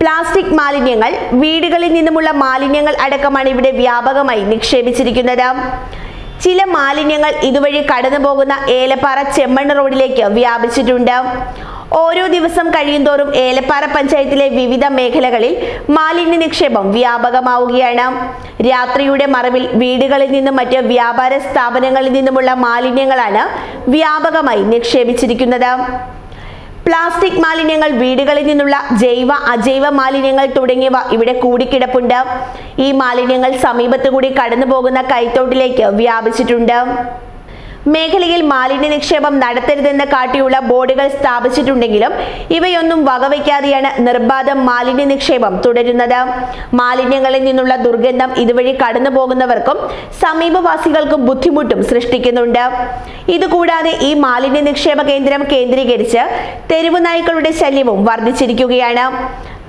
Plastic മാലിന്യങ്ങൾ വീടുകളിൽ നിന്നുമുള്ള മാലിന്യങ്ങൾ അടക്കമാണ് ഇവിടെ വ്യാപകമായി നിക്ഷേപിച്ചിരിക്കുന്നത്. ചില മാലിന്യങ്ങൾ ഇതുവഴി കടന്നു പോകുന്ന ഏലപ്പാറ ചെമ്മണ്ണ് റോഡിലേക്ക് വ്യാപിച്ചിട്ടുണ്ട്. ഓരോ ദിവസം കഴിയുന്തോറും ഏലപ്പാറ പഞ്ചായത്തിലെ വിവിധ മേഖലകളിൽ മാലിന്യ നിക്ഷേപം വ്യാപകമാവുകയാണ്. രാത്രിയുടെ മറവിൽ വീടുകളിൽ നിന്നും മറ്റ് വ്യാപാര സ്ഥാപനങ്ങളിൽ നിന്നുമുള്ള മാലിന്യങ്ങളാണ് വ്യാപകമായി നിക്ഷേപിച്ചിരിക്കുന്നത്. പ്ലാസ്റ്റിക് മാലിന്യങ്ങൾ വീടുകളിൽ നിന്നുള്ള ജൈവ അജൈവ മാലിന്യങ്ങൾ തുടങ്ങിയവ ഇവിടെ കൂടിക്കിടപ്പുണ്ട്. ഈ മാലിന്യങ്ങൾ സമീപത്തുകൂടി കടന്നു പോകുന്ന കൈത്തോട്ടിലേക്ക് വ്യാപിച്ചിട്ടുണ്ട്. മേഖലയിൽ മാലിന്യ നിക്ഷേപം നടത്തരുതെന്ന് കാട്ടിയുള്ള ബോർഡുകൾ സ്ഥാപിച്ചിട്ടുണ്ടെങ്കിലും ഇവയൊന്നും വകവയ്ക്കാതെയാണ് നിർബാധം മാലിന്യ നിക്ഷേപം തുടരുന്നത്. മാലിന്യങ്ങളിൽ നിന്നുള്ള ദുർഗന്ധം ഇതുവഴി കടന്നു പോകുന്നവർക്കും സമീപവാസികൾക്കും ബുദ്ധിമുട്ടും സൃഷ്ടിക്കുന്നുണ്ട്. ഇതുകൂടാതെ ഈ മാലിന്യ നിക്ഷേപ കേന്ദ്രം കേന്ദ്രീകരിച്ച് തെരുവു നായ്ക്കളുടെ ശല്യവും വർദ്ധിച്ചിരിക്കുകയാണ്.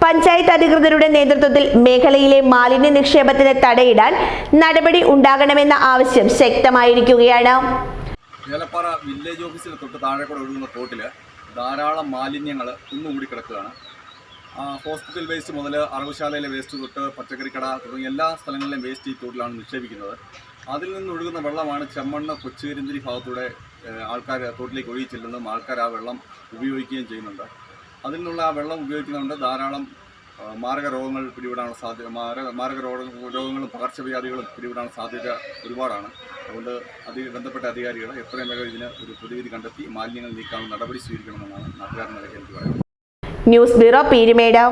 പഞ്ചായത്ത് അധികൃതരുടെ നേതൃത്വത്തിൽ മേഖലയിലെ മാലിന്യ നിക്ഷേപത്തിന് തടയിടാൻ നടപടി ഉണ്ടാകണമെന്ന ആവശ്യം ശക്തമായിരിക്കുകയാണ്. ഏലപ്പാറ വില്ലേജ് ഓഫീസിന് തൊട്ട് താഴെ കൂടെ ഒഴുകുന്ന തോട്ടിൽ ധാരാളം മാലിന്യങ്ങൾ കുന്നുകൂടി കിടക്കുകയാണ്. ഹോസ്പിറ്റൽ വേസ്റ്റ് മുതൽ അറവുശാലയിലെ വേസ്റ്റ് തൊട്ട് പച്ചക്കറിക്കട തുടങ്ങിയ എല്ലാ സ്ഥലങ്ങളിലെയും വേസ്റ്റ് ഈ തോട്ടിലാണ് നിക്ഷേപിക്കുന്നത്. അതിൽ നിന്ന് ഒഴുകുന്ന വെള്ളമാണ് ചെമ്മണ്ണ് കൊച്ചുകരിന്തിരി ഭാഗത്തൂടെ ആൾക്കാർ തോട്ടിലേക്ക് ഒഴുകി ചെല്ലുന്നതും ആൾക്കാർ ആ വെള്ളം ഉപയോഗിക്കുകയും ചെയ്യുന്നുണ്ട്. അതിൽ നിന്നുള്ള ആ വെള്ളം ഉപയോഗിക്കുന്നതുകൊണ്ട് ധാരാളം മാരക രോഗങ്ങൾ പിടിപെടാനുള്ള സാധ്യത മാരക മാരക രോഗ രോഗങ്ങളും പകർച്ചവ്യാധികളും പിടിപെടാനുള്ള സാധ്യത ഒരുപാടാണ്. അതുകൊണ്ട് അത് ബന്ധപ്പെട്ട അധികാരികൾ എത്രയും വേഗം ഇതിന് ഒരു പ്രതിവിധി കണ്ടെത്തി മാലിന്യങ്ങൾ നീക്കാനുള്ള നടപടി സ്വീകരിക്കണമെന്നാണ് നാട്ടുകാരൻ എനിക്ക് പറയുന്നത് ന്യൂസ് ബ്യൂറോ പീരുമേട്.